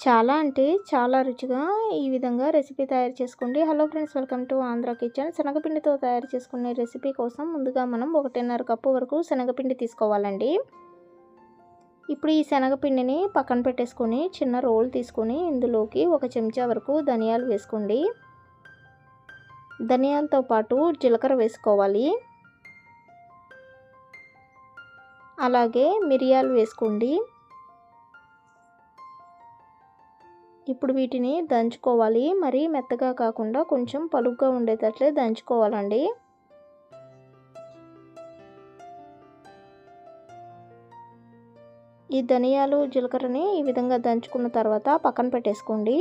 చాలా అంటే చాలా రుచిగా ఈ విధంగా రెసిపీ తయారు చేసుకోండి. Hello friends welcome to Andhra kitchen. శనగపిండితో తయారు చేసుకునే రెసిపీ కోసం ముందుగా మనం ఒకటిన్నర కప్పు వరకు శనగపిండి తీసుకోవాలండి. ఇప్పుడు ఈ శనగపిండిని పక్కన పెట్టేసుకొని చిన్న రోల్ తీసుకొని ఇందులోకి ఒక చెంచా వరకు ధనియాలు వేసుకోండి. ధనియాలతో పాటు జీలకర్ర వేసుకోవాలి. అలాగే మిరియాలు వేసుకోండి. ఇప్పుడు వీటిని దంచుకోవాలి. మరీ మెత్తగా కాకుండా కొంచెం పలుగ్గా ఉండేటట్లే దంచుకోవాలండి. ఈ ధనియాలు జీలకర్రని ఈ విధంగా దంచుకున్న తర్వాత పక్కన పెట్టేసుకోండి.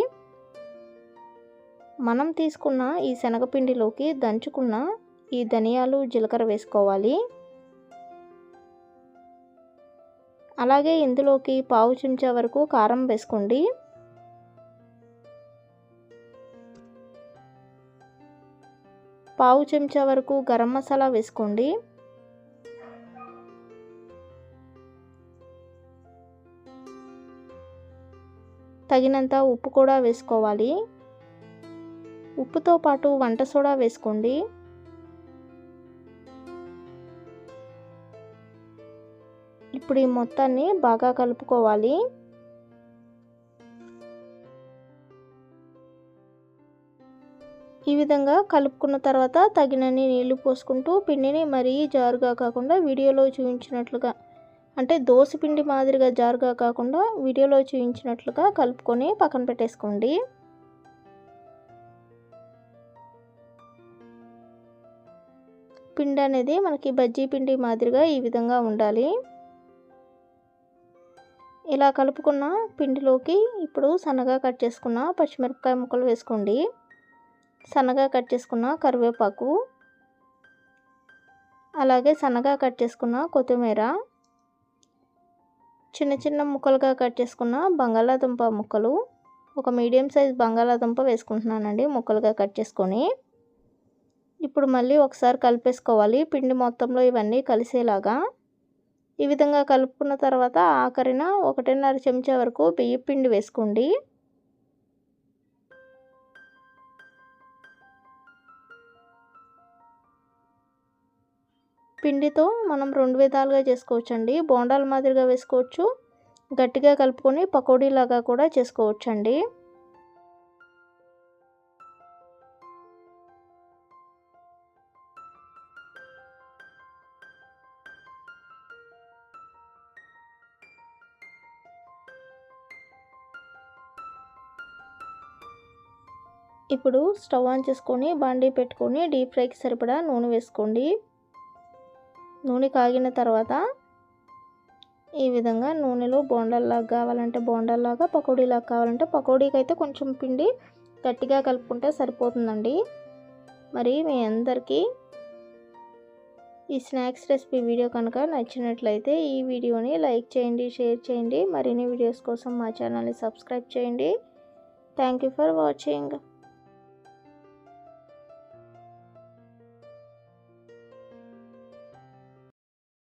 మనం తీసుకున్న ఈ శనగపిండిలోకి దంచుకున్న ఈ ధనియాలు జీలకర్ర వేసుకోవాలి. అలాగే ఇందులోకి పావు చెంచా వరకు కారం వేసుకోండి. పావు చెంచా వరకు గరం మసాలా వేసుకోండి. తగినంత ఉప్పు కూడా వేసుకోవాలి. ఉప్పుతో పాటు వంట సోడా వేసుకోండి. ఇప్పుడు ఈ మొత్తాన్ని బాగా కలుపుకోవాలి. ఈ విధంగా కలుపుకున్న తర్వాత తగినన్ని నీళ్ళు పోసుకుంటూ పిండిని మరీ జారుగా కాకుండా వీడియోలో చూపించినట్లుగా అంటే దోశ పిండి మాదిరిగా జారుగా కాకుండా వీడియోలో చూపించినట్లుగా కలుపుకొని పక్కన పెట్టేసుకోండి. పిండి అనేది మనకి బజ్జీ పిండి మాదిరిగా ఈ విధంగా ఉండాలి. ఇలా కలుపుకున్న పిండిలోకి ఇప్పుడు సన్నగా కట్ చేసుకున్న పచ్చిమిరపకాయ ముక్కలు వేసుకోండి. సన్నగా కట్ చేసుకున్న కరివేపాకు అలాగే సన్నగా కట్ చేసుకున్న కొత్తిమీర చిన్న చిన్న ముక్కలుగా కట్ చేసుకున్న బంగాళాదుంప ముక్కలు ఒక మీడియం సైజ్ బంగాళాదుంప వేసుకుంటున్నానండి ముక్కలుగా కట్ చేసుకొని. ఇప్పుడు మళ్ళీ ఒకసారి కలిపేసుకోవాలి. పిండి మొత్తంలో ఇవన్నీ కలిసేలాగా. ఈ విధంగా కలుపుకున్న తర్వాత ఆఖరిన ఒకటిన్నర చెంచా వరకు బియ్య పిండి వేసుకోండి. పిండితో మనం రెండు విధాలుగా చేసుకోవచ్చు అండి బోండాల మాదిరిగా వేసుకోవచ్చు. గట్టిగా కలుపుకొని పకోడీలాగా కూడా చేసుకోవచ్చు అండి ఇప్పుడు స్టవ్ ఆన్ చేసుకొని బాండీ పెట్టుకొని డీప్ ఫ్రైకి సరిపడా నూనె వేసుకోండి. నూనె కాగిన తర్వాత ఈ విధంగా నూనెలో బోండాల్లాగా కావాలంటే బోండాల్లాగా పకోడీలాగా కావాలంటే పకోడీకి అయితే కొంచెం పిండి గట్టిగా కలుపుకుంటే సరిపోతుందండి. మరి మీ అందరికీ ఈ స్నాక్స్ రెసిపీ వీడియో కనుక నచ్చినట్లయితే ఈ వీడియోని లైక్ చేయండి షేర్ చేయండి. మరిన్ని వీడియోస్ కోసం మా ఛానల్ని సబ్స్క్రైబ్ చేయండి. Thank you for watching.